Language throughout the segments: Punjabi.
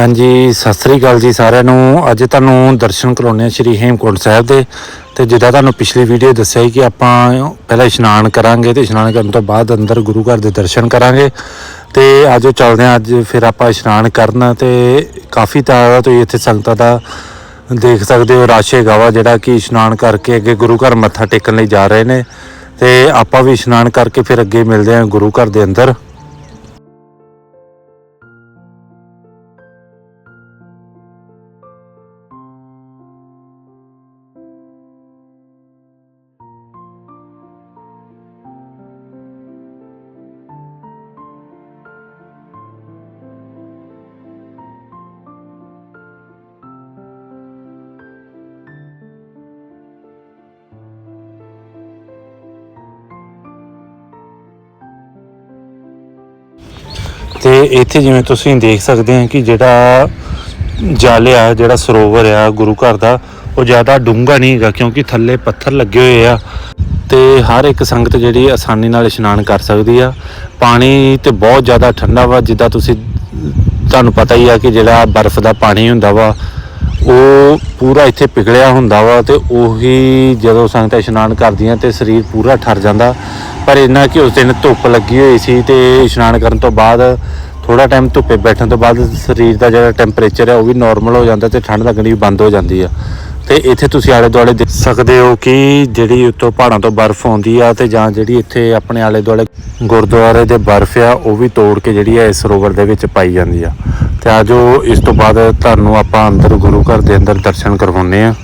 ਹਾਂਜੀ, ਸਤਿ ਸ੍ਰੀ ਅਕਾਲ ਜੀ ਸਾਰਿਆਂ ਨੂੰ। ਅੱਜ ਤੁਹਾਨੂੰ ਦਰਸ਼ਨ ਕਰਾਉਣੇ ਆ ਸ਼੍ਰੀ ਹੇਮਕੁੰਟ ਸਾਹਿਬ ਦੇ। ਤੇ ਜਿੱਦਾਂ ਤੁਹਾਨੂੰ ਪਿਛਲੀ ਵੀਡੀਓ ਦੱਸਿਆ ਸੀ ਕਿ ਆਪਾਂ ਪਹਿਲਾਂ ਇਸ਼ਨਾਨ ਕਰਾਂਗੇ ਤੇ ਇਸ਼ਨਾਨ ਕਰਨ ਤੋਂ ਬਾਅਦ ਅੰਦਰ ਗੁਰੂ ਘਰ ਦੇ ਦਰਸ਼ਨ ਕਰਾਂਗੇ। ਤੇ ਆਜੋ ਚੱਲਦੇ ਹਾਂ ਅੱਜ ਫਿਰ ਆਪਾਂ ਇਸ਼ਨਾਨ ਕਰਨ ਤੇ ਕਾਫੀ ਤਾਰਾ ਤੁਸੀਂ ਇੱਥੇ ਸੰਗਤਾਂ ਦਾ ਦੇਖ ਸਕਦੇ ਹੋ, ਰਾਸ਼ੇ ਹੈਗਾ ਜਿਹੜਾ ਕਿ ਇਸ਼ਨਾਨ ਕਰਕੇ ਅੱਗੇ ਗੁਰੂ ਘਰ ਮੱਥਾ ਟੇਕਣ ਲਈ ਜਾ ਰਹੇ ਨੇ। ਤੇ ਆਪਾਂ ਵੀ ਇਸ਼ਨਾਨ ਕਰਕੇ ਫਿਰ ਅੱਗੇ ਮਿਲਦੇ ਹਾਂ ਗੁਰੂ ਘਰ ਦੇ ਅੰਦਰ। ਤੇ ਇੱਥੇ ਜਿਵੇਂ ਤੁਸੀਂ ਦੇਖ ਸਕਦੇ ਹੋ ਕਿ ਜਿਹੜਾ ਜਲ ਆ, ਜਿਹੜਾ ਸਰੋਵਰ ਆ ਗੁਰੂ ਘਰ ਦਾ, ਉਹ ਜ਼ਿਆਦਾ ਡੂੰਘਾ ਨਹੀਂ ਹੈਗਾ ਕਿਉਂਕਿ ਥੱਲੇ ਪੱਥਰ ਲੱਗੇ ਹੋਏ ਆ। ਤੇ ਹਰ ਇੱਕ ਸੰਗਤ ਜਿਹੜੀ ਆਸਾਨੀ ਨਾਲ ਇਸ਼ਨਾਨ ਕਰ ਸਕਦੀ ਆ। ਪਾਣੀ ਤੇ ਬਹੁਤ ਜ਼ਿਆਦਾ ਠੰਡਾ ਵਾ, ਜਿੱਦਾਂ ਤੁਸੀਂ, ਤੁਹਾਨੂੰ ਪਤਾ ਹੀ ਆ ਕਿ ਜਿਹੜਾ ਬਰਫ਼ ਦਾ ਪਾਣੀ ਹੁੰਦਾ ਵਾ ਉਹ ਪੂਰਾ ਇੱਥੇ ਪਿਘਲਿਆ ਹੁੰਦਾ ਵਾ ਤੇ ਉਹੀ ਜਦੋਂ ਸੰਗਤਾਂ ਇਸ਼ਨਾਨ ਕਰਦੀਆਂ ਤੇ ਸਰੀਰ ਪੂਰਾ ਠਰ ਜਾਂਦਾ। ਪਰ ਇੰਨਾ ਕਿ ਉਸ ਦਿਨ ਧੁੱਪ ਲੱਗੀ ਹੋਈ ਸੀ ਤੇ ਇਸ਼ਨਾਨ ਕਰਨ ਤੋਂ ਬਾਅਦ ਥੋੜਾ ਟਾਈਮ ਧੁੱਪੇ ਬੈਠਣ ਤੋਂ ਬਾਅਦ ਸਰੀਰ ਦਾ ਜਿਹੜਾ ਟੈਂਪਰੇਚਰ ਹੈ ਉਹ ਵੀ ਨਾਰਮਲ ਹੋ ਜਾਂਦਾ ਤੇ ਠੰਡ ਲੱਗਣੀ ਵੀ ਬੰਦ ਹੋ ਜਾਂਦੀ ਆ। ਤੇ ਇੱਥੇ ਤੁਸੀਂ ਆਲੇ ਦੁਆਲੇ ਦੇਖ ਸਕਦੇ ਹੋ ਕਿ ਜਿਹੜੀ ਉੱਤੋਂ ਪਹਾੜਾਂ ਤੋਂ ਬਰਫ਼ ਆਉਂਦੀ ਆ ਤੇ ਜਾਂ ਜਿਹੜੀ ਇੱਥੇ ਆਪਣੇ ਆਲੇ ਦੁਆਲੇ ਗੁਰਦੁਆਰੇ ਦੇ ਬਰਫ਼ ਆ, ਉਹ ਵੀ ਤੋੜ ਕੇ ਜਿਹੜੀ ਹੈ ਇਸ ਸਰੋਵਰ ਦੇ ਵਿੱਚ ਪਾਈ ਜਾਂਦੀ ਆ। ਤੇ ਆਜੋ ਇਸ ਤੋਂ ਬਾਅਦ ਤੁਹਾਨੂੰ ਆਪਾਂ ਅੰਦਰ ਗੁਰੂ ਘਰ ਦੇ ਅੰਦਰ ਦਰਸ਼ਨ ਕਰਵਾਉਂਦੇ ਆ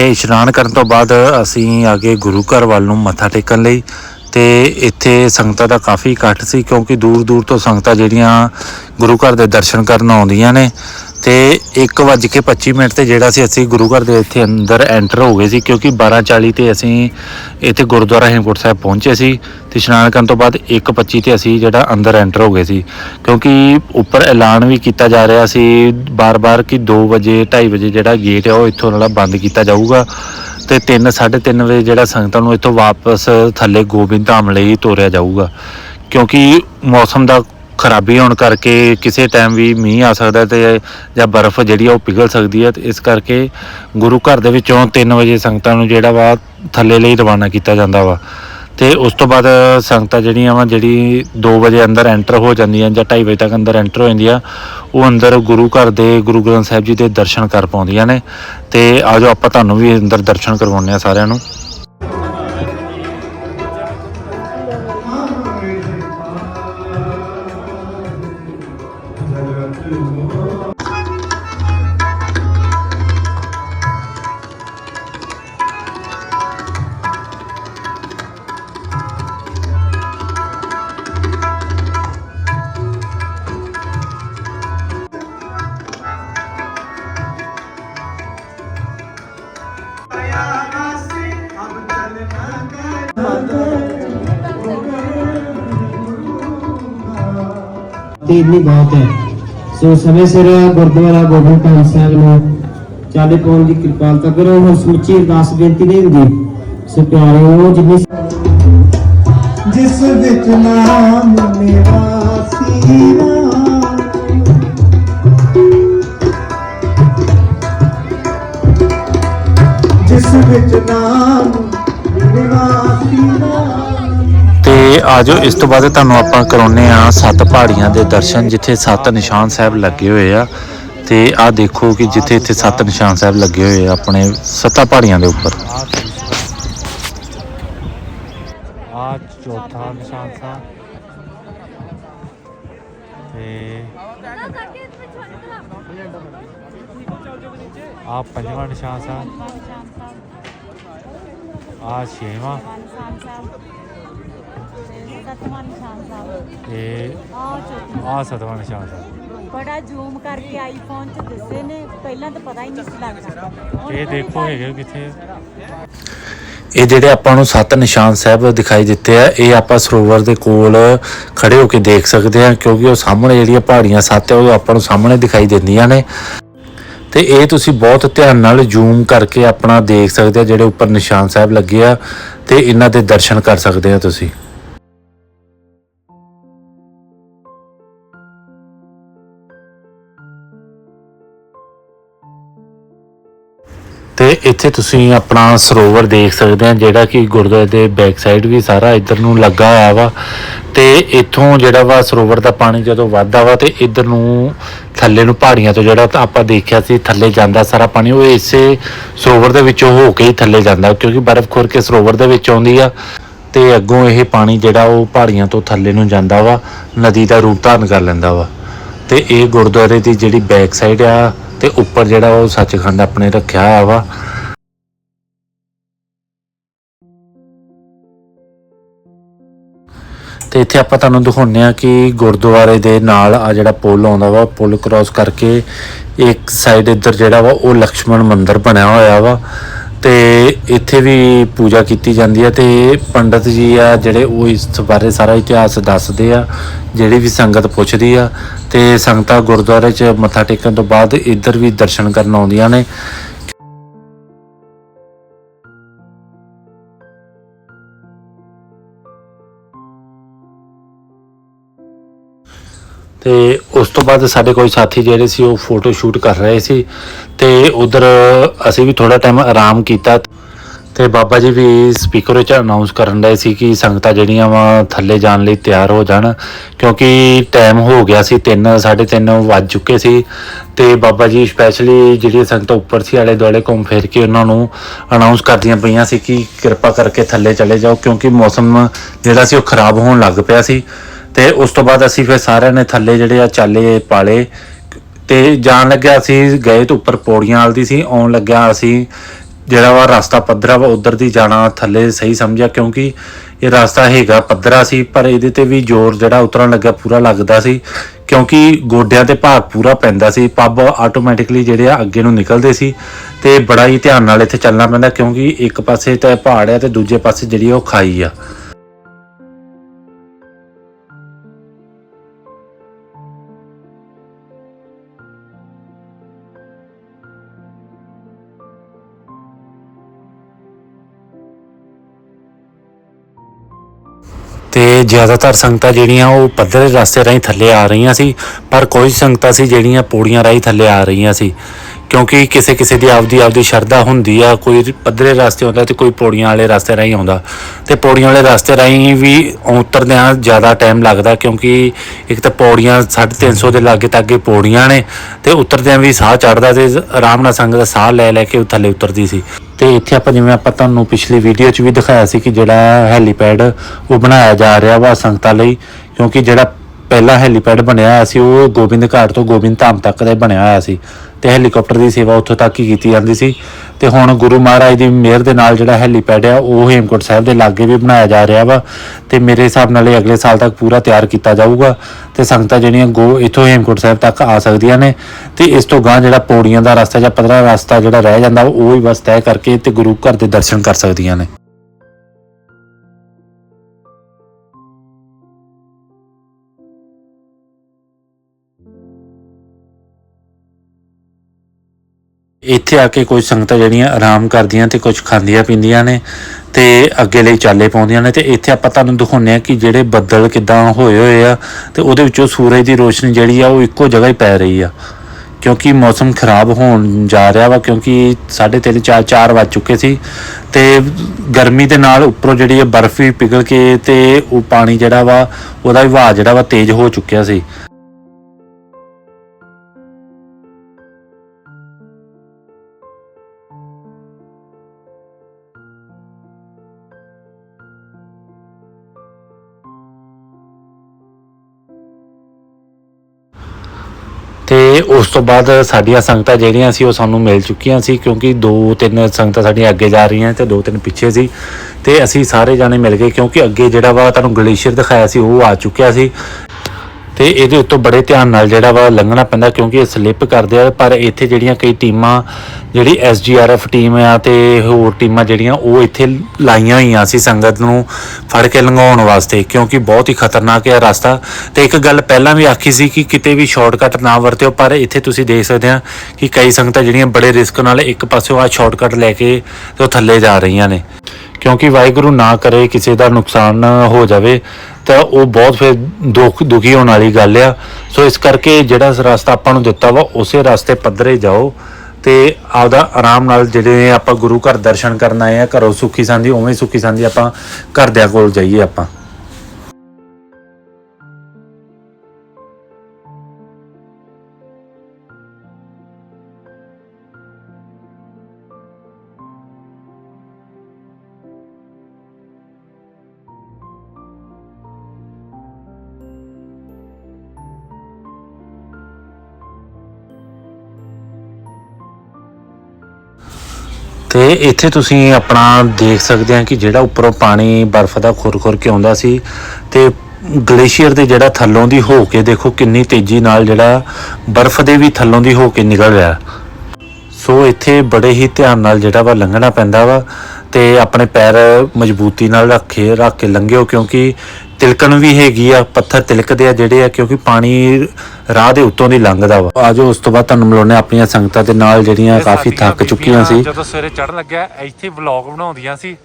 ਤੇ ਇਸ਼ਨਾਨ ਕਰਨ ਤੋਂ ਬਾਅਦ ਅਸੀਂ ਆਗੇ ਗੁਰੂ ਘਰ ਵੱਲ ਨੂੰ ਮੱਥਾ ਟੇਕਣ ਲਈ ਤੇ ਇੱਥੇ ਸੰਗਤਾਂ ਦਾ ਕਾਫੀ ਇਕੱਠ ਸੀ, ਕਿਉਂਕਿ ਦੂਰ ਦੂਰ ਤੋਂ ਸੰਗਤਾਂ ਜਿਹੜੀਆਂ ਗੁਰੂ ਘਰ ਦੇ ਦਰਸ਼ਨ ਕਰਨ ਆਉਂਦੀਆਂ ਨੇ ਤੇ 1:25 ਮਿੰਟ ਤੇ ਜਿਹੜਾ ਸੀ ਅਸੀਂ ਗੁਰੂ ਘਰ ਦੇ ਇੱਥੇ ਅੰਦਰ ਐਂਟਰ ਹੋ ਗਏ ਸੀ, ਕਿਉਂਕਿ 12:40 ਤੇ ਅਸੀਂ ਇੱਥੇ ਗੁਰਦੁਆਰਾ ਹੇਮਕੁੰਟ ਸਾਹਿਬ ਪਹੁੰਚੇ ਸੀ ਤੇ ਇਸ਼ਨਾਨ ਕਰਨ ਤੋਂ ਬਾਅਦ 1:25 ਤੇ ਅਸੀਂ ਜਿਹੜਾ ਅੰਦਰ ਐਂਟਰ ਹੋ ਗਏ ਸੀ। ਕਿਉਂਕਿ ਉੱਪਰ ਐਲਾਨ ਵੀ ਕੀਤਾ ਜਾ ਰਿਹਾ ਸੀ ਬਾਰ-ਬਾਰ ਕਿ 2 ਵਜੇ 2:30 ਵਜੇ ਜਿਹੜਾ ਗੇਟ ਹੈ ਉਹ ਇੱਥੋਂ ਨਾਲ ਬੰਦ ਕੀਤਾ ਜਾਊਗਾ। ਤੇ 3 3:30 ਵਜੇ ਜਿਹੜਾ ਸੰਗਤਾਂ ਨੂੰ ਇੱਥੋਂ ਵਾਪਸ ਥੱਲੇ ਗੋਬਿੰਦ ਧਾਮ ਲਈ ਤੋਰਿਆ ਜਾਊਗਾ। ਕਿਉਂਕਿ ਮੌਸਮ ਦਾ ਖਰਾਬੀ ਹੋਣ ਕਰਕੇ ਕਿਸੇ ਟਾਈਮ ਵੀ ਮੀਂਹ ਆ ਸਕਦਾ ਤੇ ਜਾਂ ਬਰਫ਼ ਜਿਹੜੀ ਆ ਉਹ ਪਿਘਲ ਸਕਦੀ ਹੈ ਤੇ ਇਸ ਕਰਕੇ ਗੁਰੂ ਘਰ ਦੇ ਵਿੱਚੋਂ 3 ਵਜੇ ਸੰਗਤਾਂ ਨੂੰ ਜਿਹੜਾ ਵਾ ਥੱਲੇ ਲਈ ਰਵਾਨਾ ਕੀਤਾ ਜਾਂਦਾ ਵਾ। ਤੇ ਉਸ ਤੋਂ ਬਾਅਦ ਸੰਗਤਾਂ ਜਿਹੜੀਆਂ ਵਾ, ਜਿਹੜੀ 2 ਵਜੇ ਅੰਦਰ ਐਂਟਰ ਹੋ ਜਾਂਦੀਆਂ ਜਾਂ 2:30 ਵਜੇ ਤੱਕ ਅੰਦਰ ਐਂਟਰ ਹੋ ਜਾਂਦੀਆਂ, ਉਹ ਅੰਦਰ ਗੁਰੂ ਘਰ ਦੇ, ਗੁਰੂ ਗ੍ਰੰਥ ਸਾਹਿਬ ਜੀ ਦੇ ਦਰਸ਼ਨ ਕਰ ਪਾਉਂਦੀਆਂ ਨੇ। ਤੇ ਆਜੋ ਆਪਾਂ ਤੁਹਾਨੂੰ ਵੀ ਅੰਦਰ ਦਰਸ਼ਨ ਕਰਵਾਉਂਦੇ ਆ ਸਾਰਿਆਂ ਨੂੰ। ਤੇ ਇੰਨੀ ਬਹੁਤ ਹੈ। ਸੋ ਸਮੇਂ ਸਿਰ ਗੁਰਦੁਆਰਾ ਗੋਬਿੰਦ ਧਾਮ ਸਾਹਿਬ ਨੂੰ ਚਾਲੇ ਪਾਉਣ ਦੀ ਕਿਰਪਾਲਤਾ ਕਰੋ। ਹੁਣ ਸਮੁੱਚੀ ਅਰਦਾਸ ਬੇਨਤੀ ਨਹੀਂ ਹੁੰਦੀ। ਸੋ ਪਿਆਰਿਓ ਜਿੰਨੀ ਜਿਸ ਵਿੱਚ ਨਾਮ ਮੇਰਾ ਸੀਨਾ ਜਿਸ ਵਿੱਚ ਨਾਮ ਮੇਰਾ ਸੀਨਾ ਤੇ ਆਜੋ, ਇਸ ਤੋਂ ਬਾਅਦ ਤੁਹਾਨੂੰ ਆਪਾਂ ਕਰਾਉਨੇ ਆ ਸੱਤ ਪਹਾੜੀਆਂ ਦੇ ਦਰਸ਼ਨ, ਜਿੱਥੇ ਸੱਤ ਨਿਸ਼ਾਨ ਸਾਹਿਬ ਲੱਗੇ ਹੋਏ ਆ। ਤੇ ਆਹ ਦੇਖੋ ਕਿ ਜਿੱਥੇ ਇੱਥੇ ਸੱਤ ਨਿਸ਼ਾਨ ਸਾਹਿਬ ਲੱਗੇ ਹੋਏ ਆ, ਆਪਣੇ ਸੱਤਾਂ ਪਹਾੜੀਆਂ ਦੇ ਉੱਪਰ। ਆ ਚੌਥਾ ਨਿਸ਼ਾਨ ਸਾਹਿਬ। ਤੇ ਆ ਪੰਜਵਾਂ ਨਿਸ਼ਾਨ ਸਾਹਿਬ। ਆ ਛੇਵਾਂ। ਸਤਵਾਂ ਨਿਸ਼ਾਨ ਸਾਹਿਬ। ਆ ਸਤਵਾਂ ਨਿਸ਼ਾਨ ਸਾਹਿਬ। ਬੜਾ ਜ਼ੂਮ ਕਰਕੇ ਆਈਫੋਨ 'ਚ ਦੱਸੇ ਨੇ ਪਹਿਲਾਂ ਤਾਂ ਪਤਾ ਹੀ ਨਹੀਂ ਸੀ ਲੱਗਦਾ। ਹੁਣ ਇਹ ਦੇਖੋ ਹੈਗੇ ਕਿੱਥੇ ਆ। ਇਹ ਜਿਹੜੇ ਆਪਾਂ ਨੂੰ ਸੱਤ ਨਿਸ਼ਾਨ ਸਾਹਿਬ ਦਿਖਾਈ ਦਿੱਤੇ ਆ ਇਹ ਆਪਾਂ ਸਰੋਵਰ ਦੇ ਕੋਲ ਖੜੇ ਹੋ ਕੇ ਦੇਖ ਸਕਦੇ ਆ ਕਿਉਂਕਿ ਉਹ ਸਾਹਮਣੇ ਜਿਹੜੀਆਂ ਪਹਾੜੀਆਂ ਸੱਤ ਆ ਉਹ ਆਪਾਂ ਨੂੰ ਸਾਹਮਣੇ ਦਿਖਾਈ ਦਿੰਦੀਆਂ ਨੇ। ਤੇ ਇਹ ਤੁਸੀਂ ਬਹੁਤ ਧਿਆਨ ਨਾਲ ਜ਼ੂਮ ਕਰਕੇ ਆਪਣਾ ਦੇਖ ਸਕਦੇ ਆ ਜਿਹੜੇ ਉੱਪਰ ਨਿਸ਼ਾਨ ਸਾਹਿਬ ਲੱਗੇ ਆ ਤੇ ਇਹਨਾਂ ਦੇ ਦਰਸ਼ਨ ਕਰ ਸਕਦੇ ਆ ਤੁਸੀਂ। ਇੱਥੇ ਤੁਸੀਂ ਆਪਣਾ ਸਰੋਵਰ ਦੇਖ ਸਕਦੇ ਆ, ਜਿਹੜਾ ਕਿ ਗੁਰਦੁਆਰੇ ਦੇ ਬੈਕ ਸਾਈਡ ਵੀ ਸਾਰਾ ਇੱਧਰ ਨੂੰ ਲੱਗਾ ਹੋਇਆ ਵਾ। ਤੇ ਇੱਥੋਂ ਜਿਹੜਾ ਵਾ ਸਰੋਵਰ ਦਾ ਪਾਣੀ ਜਦੋਂ ਵੱਧਦਾ ਵਾ ਤੇ ਇੱਧਰ ਨੂੰ ਥੱਲੇ ਨੂੰ ਪਹਾੜੀਆਂ ਤੋਂ ਜਿਹੜਾ ਆਪਾਂ ਦੇਖਿਆ ਸੀ, ਥੱਲੇ ਜਾਂਦਾ ਸਾਰਾ ਪਾਣੀ, ਉਹ ਇਸੇ ਸਰੋਵਰ ਦੇ ਵਿੱਚੋਂ ਹੋ ਕੇ ਹੀ ਥੱਲੇ ਜਾਂਦਾ, ਕਿਉਂਕਿ ਬਰਫ਼ ਖੁਰ ਕੇ ਸਰੋਵਰ ਦੇ ਵਿੱਚ ਆਉਂਦੀ ਆ। ਤੇ ਅੱਗੋਂ ਇਹ ਪਾਣੀ ਜਿਹੜਾ ਉਹ ਪਹਾੜੀਆਂ ਤੋਂ ਥੱਲੇ ਨੂੰ ਜਾਂਦਾ ਵਾ, ਨਦੀ ਦਾ ਰੂਪ ਧਾਰਨ ਕਰ ਲੈਂਦਾ ਵਾ। ਤੇ ਇਹ ਗੁਰਦੁਆਰੇ ਦੀ ਜਿਹੜੀ ਬੈਕ ਸਾਈਡ ਆ ਤੇ ਉੱਪਰ ਜਿਹੜਾ ਉਹ ਸੱਚਖੰਡ ਆਪਣੇ ਰੱਖਿਆ ਹੋਇਆ ਵਾ। ਤੇ ਇੱਥੇ ਆਪਾਂ ਤੁਹਾਨੂੰ ਦਿਖਾਉਂਦੇ ਆ ਕਿ ਗੁਰਦੁਆਰੇ ਦੇ ਨਾਲ ਆ ਜਿਹੜਾ ਪੁਲ ਆਉਂਦਾ ਵਾ, ਪੁਲ ਕ੍ਰਾਸ ਕਰਕੇ ਇੱਕ ਸਾਈਡ ਇੱਧਰ ਜਿਹੜਾ ਵਾ, ਉਹ ਲਕਸ਼ਮਣ ਮੰਦਿਰ ਬਣਿਆ ਹੋਇਆ ਵਾ। ਤੇ ਇੱਥੇ ਵੀ ਪੂਜਾ ਕੀਤੀ ਜਾਂਦੀ ਹੈ ਤੇ ਪੰਡਤ ਜੀ ਆ ਜਿਹੜੇ ਉਹ ਇਸ ਬਾਰੇ ਸਾਰਾ ਇਤਿਹਾਸ ਦੱਸਦੇ ਆ, ਜਿਹੜੀ ਵੀ ਸੰਗਤ ਪੁੱਛਦੀ ਆ ਤੇ ਸੰਗਤਾਂ ਗੁਰਦੁਆਰੇ 'ਚ ਮੱਥਾ ਟੇਕਣ ਤੋਂ ਬਾਅਦ ਇੱਧਰ ਵੀ ਦਰਸ਼ਨ ਕਰਨ ਆਉਂਦੀਆਂ ਨੇ। ਤੇ ਉਸ ਤੋਂ ਬਾਅਦ ਸਾਡੇ ਕੋਈ ਸਾਥੀ ਜਿਹੜੇ ਸੀ ਉਹ ਫੋਟੋ ਸ਼ੂਟ ਕਰ ਰਹੇ ਸੀ ਤੇ ਉਧਰ ਅਸੀਂ ਵੀ ਥੋੜਾ ਟਾਈਮ ਆਰਾਮ ਕੀਤਾ ਤੇ ਬਾਬਾ ਜੀ ਵੀ ਸਪੀਕਰ ਵਿੱਚ ਅਨਾਉਂਸ ਕਰਨ ਰਹੇ ਸੀ ਕਿ ਸੰਗਤਾਂ ਜਿਹੜੀਆਂ ਵਾ ਥੱਲੇ ਜਾਣ ਲਈ ਤਿਆਰ ਹੋ ਜਾਣ, ਕਿਉਂਕਿ ਟਾਈਮ ਹੋ ਗਿਆ ਸੀ 3 3:30 ਵੱਜ ਚੁੱਕੇ ਸੀ ਤੇ ਬਾਬਾ ਜੀ ਸਪੈਸ਼ਲੀ ਜਿਹੜੀਆਂ ਸੰਗਤਾਂ ਉੱਪਰ ਸੀ ਆਲੇ ਦੁਆਲੇ ਘੁੰਮ ਫਿਰ ਕੇ ਉਹਨਾਂ ਨੂੰ ਅਨਾਉਂਸ ਕਰਦੀਆਂ ਪਈਆਂ ਸੀ ਕਿ ਕਿਰਪਾ ਕਰਕੇ ਥੱਲੇ ਚਲੇ ਜਾਓ, ਕਿਉਂਕਿ ਮੌਸਮ ਜਿਹੜਾ ਸੀ ਉਹ ਖਰਾਬ ਹੋਣ ਲੱਗ ਪਿਆ ਸੀ। ਤੇ ਉਸ ਤੋਂ ਬਾਅਦ ਅਸੀਂ ਫਿਰ ਸਾਰਿਆਂ ਨੇ ਥੱਲੇ ਜਿਹੜੇ ਆ ਚਾਲੇ ਪਾਲੇ ਤੇ ਜਾਣ ਲੱਗਿਆ ਅਸੀਂ ਗਏ ਤੇ ਉੱਪਰ ਪੌੜੀਆਂ ਵਾਲ ਦੀ ਸੀ, ਆਉਣ ਲੱਗਿਆ ਅਸੀਂ ਜਿਹੜਾ ਵਾ ਰਸਤਾ ਪੱਧਰਾ ਵਾ ਉਧਰ ਦੀ ਜਾਣਾ ਥੱਲੇ ਸਹੀ ਸਮਝਿਆ ਕਿਉਂਕਿ ਇਹ ਰਸਤਾ ਹੈਗਾ ਪੱਧਰਾ ਸੀ, ਪਰ ਇਹਦੇ ਤੇ ਵੀ ਜ਼ੋਰ ਜਿਹੜਾ ਉਤਰਨ ਲੱਗਾ ਪੂਰਾ ਲੱਗਦਾ ਸੀ ਕਿਉਂਕਿ ਗੋਡਿਆਂ ਤੇ ਭਾਰ ਪੂਰਾ ਪੈਂਦਾ ਸੀ, ਪੱਬ ਆਟੋਮੈਟਿਕਲੀ ਜਿਹੜੇ ਆ ਅੱਗੇ ਨੂੰ ਨਿਕਲਦੇ ਸੀ ਤੇ ਬੜਾ ਹੀ ਧਿਆਨ ਨਾਲ ਇੱਥੇ ਚੱਲਣਾ ਪੈਂਦਾ ਕਿਉਂਕਿ ਇੱਕ ਪਾਸੇ ਤਾਂ ਪਹਾੜ ਆ ਤੇ ਦੂਜੇ ਪਾਸੇ ਜਿਹੜੀ ਉਹ ਖਾਈ ਆ। ਤੇ ਜ਼ਿਆਦਾਤਰ ਸੰਗਤਾਂ ਜਿਹੜੀਆਂ ਉਹ ਪੱਧਰੇ ਰਸਤੇ ਰਾਹੀਂ ਥੱਲੇ ਆ ਰਹੀਆਂ ਸੀ, ਪਰ ਕੋਈ ਸੰਗਤਾਂ ਸੀ ਜਿਹੜੀਆਂ ਪੌੜੀਆਂ ਰਾਹੀਂ ਥੱਲੇ ਆ ਰਹੀਆਂ ਸੀ। ਕਿਉਂਕਿ ਕਿਸੇ ਕਿਸੇ ਦੀ ਆਪਦੀ ਆਪਦੀ ਸ਼ਰਧਾ ਹੁੰਦੀ ਆ, ਕੋਈ ਪੱਧਰੇ ਰਸਤੇ ਆਉਂਦਾ ਤੇ ਕੋਈ ਪੌੜੀਆਂ ਵਾਲੇ ਰਸਤੇ ਰਾਹੀਂ ਆਉਂਦਾ। ਤੇ ਪੌੜੀਆਂ ਵਾਲੇ ਰਸਤੇ ਰਾਹੀਂ ਵੀ ਉਤਰਦਿਆਂ ਜ਼ਿਆਦਾ ਟਾਈਮ ਲੱਗਦਾ ਕਿਉਂਕਿ ਇੱਕ ਤਾਂ ਪੌੜੀਆਂ 350 ਦੇ ਲਾਗੇ ਤੱਕ ਪੌੜੀਆਂ ਨੇ ਤੇ ਉਤਰਦਿਆਂ ਵੀ ਸਾਹ ਚੜਦਾ ਤੇ ਆਰਾਮ ਨਾਲ ਸੰਗਤ ਸਾਹ ਲੈ ਲੈ ਕੇ ਥੱਲੇ ਉਤਰਦੀ ਸੀ। ਤੇ ਇੱਥੇ ਆਪਾਂ ਜਿਵੇਂ ਆਪਾਂ ਤੁਹਾਨੂੰ ਪਿਛਲੀ ਵੀਡੀਓ 'ਚ ਵੀ ਦਿਖਾਇਆ ਸੀ ਕਿ ਜਿਹੜਾ ਹੈਲੀਪੈਡ ਉਹ ਬਣਾਇਆ ਜਾ ਰਿਹਾ ਵਾ ਸੰਗਤਾਂ ਲਈ, ਕਿਉਂਕਿ ਜਿਹੜਾ ਪਹਿਲਾ ਹੈਲੀਪੈਡ ਬਣਿਆ ਹੋਇਆ ਸੀ, ਉਹ ਗੋਬਿੰਦ ਘਾਟ ਤੋਂ ਗੋਬਿੰਦ ਧਾਮ ਤੱਕ ਦਾ ਬਣਿਆ ਹੋਇਆ ਸੀ। ਤੇ ਹੈਲੀਕਾਪਟਰ ਦੀ ਸੇਵਾ ਉੱਥੋਂ ਤੱਕ ਹੀ ਕੀਤੀ ਜਾਂਦੀ ਸੀ। ਤੇ ਹੁਣ ਗੁਰੂ ਮਹਾਰਾਜ ਦੀ ਮਿਹਰ ਦੇ ਨਾਲ ਜਿਹੜਾ ਹੈਲੀਪੈਡ ਆ, ਉਹ ਹੇਮਕੁੰਟ ਸਾਹਿਬ ਦੇ ਲਾਗੇ ਵੀ ਬਣਾਇਆ ਜਾ ਰਿਹਾ ਵਾ ਤੇ ਮੇਰੇ ਹਿਸਾਬ ਨਾਲ ਇਹ ਅਗਲੇ ਸਾਲ ਤੱਕ ਪੂਰਾ ਤਿਆਰ ਕੀਤਾ ਜਾਊਗਾ। ਤੇ ਸੰਗਤਾਂ ਜਿਹੜੀਆਂ ਗੋ ਇਥੋਂ ਹੇਮਕੁੰਟ ਸਾਹਿਬ ਤੱਕ ਆ ਸਕਦੀਆਂ ਨੇ ਤੇ ਇਸ ਤੋਂ ਗਾਂ ਜਿਹੜਾ ਪੌੜੀਆਂ ਦਾ ਰਸਤਾ ਜਾਂ ਪਧਰਾ ਰਸਤਾ ਜਿਹੜਾ ਰਹਿ ਜਾਂਦਾ, ਉਹ ਵੀ ਬਸ ਤੈਅ ਕਰਕੇ ਤੇ ਗੁਰੂ ਘਰ ਦੇ ਦਰਸ਼ਨ ਕਰ ਸਕਦੀਆਂ ਨੇ। ਇੱਥੇ ਆ ਕੇ ਕੁਝ ਸੰਗਤਾਂ ਜਿਹੜੀਆਂ ਆਰਾਮ ਕਰਦੀਆਂ ਤੇ ਕੁਝ ਖਾਂਦੀਆਂ ਪੀਂਦੀਆਂ ਨੇ ਤੇ ਅੱਗੇ ਲਈ ਚਾਲੇ ਪਾਉਂਦੀਆਂ ਨੇ ਤੇ ਇੱਥੇ ਆਪਾਂ ਤੁਹਾਨੂੰ ਦਿਖਾਉਂਦੇ ਆ ਕਿ ਜਿਹੜੇ ਬੱਦਲ ਕਿਦਾਂ ਹੋਏ ਹੋਏ ਆ ਤੇ ਉਹਦੇ ਵਿੱਚੋਂ ਸੂਰਜ ਦੀ ਰੋਸ਼ਨੀ ਜਿਹੜੀ ਆ ਉਹ ਇੱਕੋ ਜਗ੍ਹਾ ਹੀ ਪੈ ਰਹੀ ਆ। ਕਿਉਂਕਿ ਮੌਸਮ ਖਰਾਬ ਹੋਣ ਜਾ ਰਿਹਾ ਵਾ, ਕਿਉਂਕਿ 3:30 4 4 ਵੱਜ ਚੁੱਕੇ ਸੀ ਤੇ ਗਰਮੀ ਦੇ ਨਾਲ ਉੱਪਰੋਂ ਜਿਹੜੀ ਇਹ ਬਰਫ਼ ਵੀ ਪਿਘਲ ਕੇ ਤੇ ਉਹ ਪਾਣੀ ਜਿਹੜਾ ਵਾ, ਉਹਦਾ ਵਹਾਅ ਜਿਹੜਾ ਵਾ ਤੇਜ਼ ਹੋ ਚੁੱਕਿਆ ਸੀ। ਤੇ ਉਸ ਤੋਂ ਬਾਅਦ ਸਾਡੀਆਂ ਸੰਗਤਾਂ ਜਿਹੜੀਆਂ ਸੀ ਉਹ ਸਾਨੂੰ ਮਿਲ ਚੁੱਕੀਆਂ ਸੀ ਕਿਉਂਕਿ ਦੋ ਤਿੰਨ ਸੰਗਤਾਂ ਸਾਡੀਆਂ ਅੱਗੇ ਜਾ ਰਹੀਆਂ ਤੇ ਦੋ ਤਿੰਨ ਪਿੱਛੇ ਸੀ ਤੇ ਅਸੀਂ ਸਾਰੇ ਜਾਣੇ ਮਿਲ ਗਏ ਕਿਉਂਕਿ ਅੱਗੇ ਜਿਹੜਾ ਵਾ ਤੁਹਾਨੂੰ ਗਲੇਸ਼ੀਅਰ ਦਿਖਾਇਆ ਸੀ ਉਹ ਆ ਚੁੱਕਿਆ ਸੀ ਤੇ ਇਹਦੇ ਉੱਤੋਂ ਬੜੇ ਧਿਆਨ ਨਾਲ ਜਿਹੜਾ ਵਾ ਲੰਘਣਾ ਪੈਂਦਾ ਕਿਉਂਕਿ ਇਹ ਸਲਿੱਪ ਕਰਦੇ ਆ, ਪਰ ਇੱਥੇ ਜਿਹੜੀਆਂ ਕਈ ਟੀਮਾਂ, ਜਿਹੜੀ ਐਸਜੀਆਰਐਫ ਟੀਮ ਆ ਤੇ ਹੋਰ ਟੀਮਾਂ ਜਿਹੜੀਆਂ, ਉਹ ਇੱਥੇ ਲਾਈਆਂ ਹੋਈਆਂ ਸੀ ਸੰਗਤ ਨੂੰ ਫੜ ਕੇ ਲੰਘਾਉਣ ਵਾਸਤੇ ਕਿਉਂਕਿ ਬਹੁਤ ਹੀ ਖਤਰਨਾਕ ਹੈ ਰਸਤਾ। ਤੇ ਇੱਕ ਗੱਲ ਪਹਿਲਾਂ ਵੀ ਆਖੀ ਸੀ ਕਿ ਕਿਤੇ ਵੀ ਸ਼ਾਰਟਕਟ ਨਾ ਵਰਤਿਓ, ਪਰ ਇੱਥੇ ਤੁਸੀਂ ਦੇਖ ਸਕਦੇ ਆ ਕਿ ਕਈ ਸੰਗਤਾਂ ਜਿਹੜੀਆਂ ਬੜੇ ਰਿਸਕ ਨਾਲ ਇੱਕ ਪਾਸਿਓਂ ਆ ਸ਼ਾਰਟਕਟ ਲੈ ਕੇ ਤੇ ਉਹ ਥੱਲੇ ਜਾ ਰਹੀਆਂ ਨੇ। ਕਿਉਂਕਿ ਵਾਹਿਗੁਰੂ ਨਾ ਕਰੇ ਕਿਸੇ ਦਾ ਨੁਕਸਾਨ ਹੋ ਜਾਵੇ ਤਾਂ ਉਹ ਬਹੁਤ ਫਿਰ ਦੁੱਖ, ਦੁਖੀ ਹੋਣ ਵਾਲੀ ਗੱਲ ਆ। ਸੋ ਇਸ ਕਰਕੇ ਜਿਹੜਾ ਰਸਤਾ ਆਪਾਂ ਨੂੰ ਦਿੱਤਾ ਵਾ, ਉਸੇ ਰਸਤੇ ਪੱਧਰੇ ਜਾਓ ਤੇ ਆਪਦਾ ਆਰਾਮ ਨਾਲ ਜਿਹੜੇ ਆਪਾਂ ਗੁਰੂ ਘਰ ਦਰਸ਼ਨ ਕਰਨ ਆਏ ਆ, ਘਰੋਂ ਸੁੱਖੀ ਸੰਦੀ ਉਵੇਂ ਹੀ ਸੁੱਖੀ ਸੰਦੀ ਆਪਾਂ ਘਰਦਿਆਂ ਕੋਲ ਜਾਈਏ ਆਪਾਂ। ਤੇ ਇੱਥੇ ਤੁਸੀਂ ਆਪਣਾ ਦੇਖ ਸਕਦੇ ਆ ਕਿ ਜਿਹੜਾ ਉੱਪਰੋਂ ਪਾਣੀ ਬਰਫ਼ ਦਾ ਖੁਰ-ਖੁਰ ਕੇ ਆਉਂਦਾ ਸੀ ਤੇ ਗਲੇਸ਼ੀਅਰ ਦੇ ਜਿਹੜਾ ਥੱਲੋਂ ਦੀ ਹੋ ਕੇ ਦੇਖੋ ਕਿੰਨੀ ਤੇਜ਼ੀ ਨਾਲ ਜਿਹੜਾ ਬਰਫ਼ ਦੇ ਵੀ ਥੱਲੋਂ ਦੀ ਹੋ ਕੇ ਨਿਕਲ ਰਿਹਾ। ਸੋ ਇੱਥੇ ਬੜੇ ਹੀ ਧਿਆਨ ਨਾਲ ਜਿਹੜਾ ਵਾ ਲੰਘਣਾ ਪੈਂਦਾ ਵਾ ਤੇ ਆਪਣੇ ਪੈਰ ਮਜ਼ਬੂਤੀ ਨਾਲ ਰੱਖੇ ਰੱਖ ਕੇ ਲੰਘਿਓ ਕਿਉਂਕਿ ਤਿਲਕਣ ਵੀ ਹੈਗੀ ਆ ਪੱਥਰ ਤਿਲਕਦੇ ਆ ਜਿਹੜੇ ਆ ਕਿਉਂਕਿ ਪਾਣੀ ਰਾਹ ਦੇ ਉੱਤੋਂ ਦੀ ਲੰਘਦਾ ਵਾ। ਆਜੋ ਉਸ ਤੋਂ ਬਾਅਦ ਤੁਹਾਨੂੰ ਮਿਲਾਉਂਦੇ ਹਾਂ ਆਪਣੀਆਂ ਸੰਗਤਾਂ ਦੇ ਨਾਲ ਜਿਹੜੀਆਂ ਕਾਫੀ ਥੱਕ ਚੁੱਕੀਆਂ ਸੀ। ਜਦੋਂ ਸਵੇਰੇ ਚੜ੍ਹਨ ਲੱਗਿਆ ਇੱਥੇ ਵਲੌਗ ਬਣਾਉਂਦੀਆਂ ਸੀ।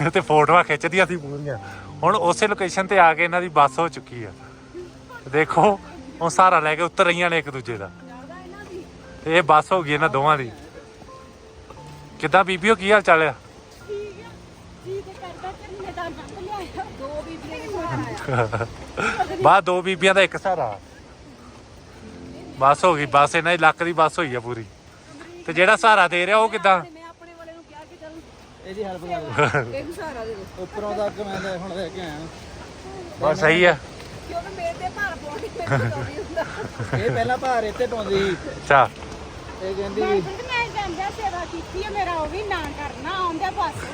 ਤੇ ਫੋਟੋਆਂ ਖਿੱਚਦੀਆਂ ਸੀ ਪੂਰੀਆਂ। ਹੁਣ ਉਸੇ ਲੋਕੇਸ਼ਨ ਤੇ ਆ ਕੇ ਇਹਨਾਂ ਦੀ ਬੱਸ ਹੋ ਚੁੱਕੀ ਆ। ਦੇਖੋ ਹੁਣ ਸਹਾਰਾ ਲੈ ਕੇ ਉਤਰ ਰਹੀਆਂ ਨੇ ਇੱਕ ਦੂਜੇ ਦਾ। ਇਹ ਬੱਸ ਹੋ ਗਈ ਇਹਨਾਂ ਦੋਵਾਂ ਦੀ। ਕਿੱਦਾਂ ਬੀਬੀਓ ਕੀ ਹਾਲ ਚਾਲ ਆ? ਬਾ ਦੋ ਬੀਬੀਆਂ ਦਾ ਇੱਕ ਸਹਾਰਾ। ਬੱਸ ਹੋ ਗਈ ਬੱਸ ਇਹਨਾਂ ਦੀ ਲੱਕ ਦੀ ਬੱਸ ਹੋਈ ਆ ਪੂਰੀ। ਤੇ ਜਿਹੜਾ ਸਹਾਰਾ ਦੇ ਰਿਹਾ ਉਹ ਕਿੱਦਾਂ? ਉੱਪਰੋਂ ਤੱਕ ਮੈਂ ਤਾਂ ਹੁਣ ਲੈ ਕੇ ਆਇਆ। ਬਸ ਸਹੀ ਆ। ਇਹ ਪਹਿਲਾਂ ਭਾਰ ਇੱਥੇ ਪਾਉਂਦੀ ਸੀ। ਅੱਛਾ। ਇਹ ਕਹਿੰਦੀ ਮੈਂ ਕਹਿੰਦਾ ਸੇਵਾ ਕੀਤੀ ਹੈ ਮੇਰਾ ਉਹ ਵੀ ਨਾ ਕਰਨਾ ਆਉਂਦਾ ਬਸ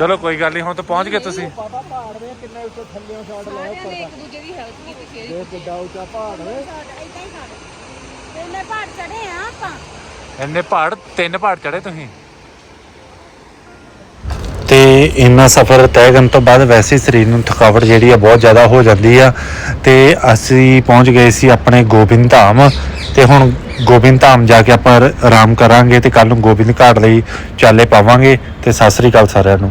ਚਲੋ ਕੋਈ ਗੱਲ ਨਹੀਂ ਹੁਣ ਤਾਂ ਪਹੁੰਚ ਗਏ ਤੁਸੀਂ। ਪਾਪਾ ਪਹਾੜ ਦੇ ਕਿੰਨੇ ਉੱਤੇ ਥੱਲੇੋਂ ਸ਼ਾਟ ਲਾਇਆ ਉੱਪਰ ਇੱਕ ਦੂਜੇ ਦੀ ਹੈਲਪ ਕੀਤੀ ਫੇਰ ਇਹ ਕਿੱਡਾ ਉੱਚਾ ਪਹਾੜ ਹੈ। ਇਦਾਂ ਹੀ ਸਾਡੇ ਤੇ ਮੈਂ ਪਹਾੜ ਚੜੇ ਆ ਆਪਾਂ। ਇੰਨੇ ਪਹਾੜ ਤਿੰਨ ਪਹਾੜ ਚੜੇ ਤੁਸੀਂ? ਤੇ ਇੰਨਾ ਸਫ਼ਰ ਤੈਅ ਕਰਨ ਤੋਂ ਬਾਅਦ ਵੈਸੇ ਹੀ ਸਰੀਰ ਨੂੰ ਥਕਾਵਟ ਜਿਹੜੀ ਆ ਬਹੁਤ ਜ਼ਿਆਦਾ ਹੋ ਜਾਂਦੀ ਆ। ਤੇ ਅਸੀਂ ਪਹੁੰਚ ਗਏ ਸੀ ਆਪਣੇ ਗੋਬਿੰਦ ਧਾਮ। ਤੇ ਹੁਣ ਗੋਬਿੰਦ ਧਾਮ ਜਾ ਕੇ ਆਪਾਂ ਆਰਾਮ ਕਰਾਂਗੇ ਤੇ ਕੱਲ ਨੂੰ ਗੋਬਿੰਦ ਘਾਟ ਲਈ ਚਾਲੇ ਪਾਵਾਂਗੇ। ਤੇ ਸਤਿ ਸ੍ਰੀ ਅਕਾਲ ਸਾਰਿਆਂ ਨੂੰ।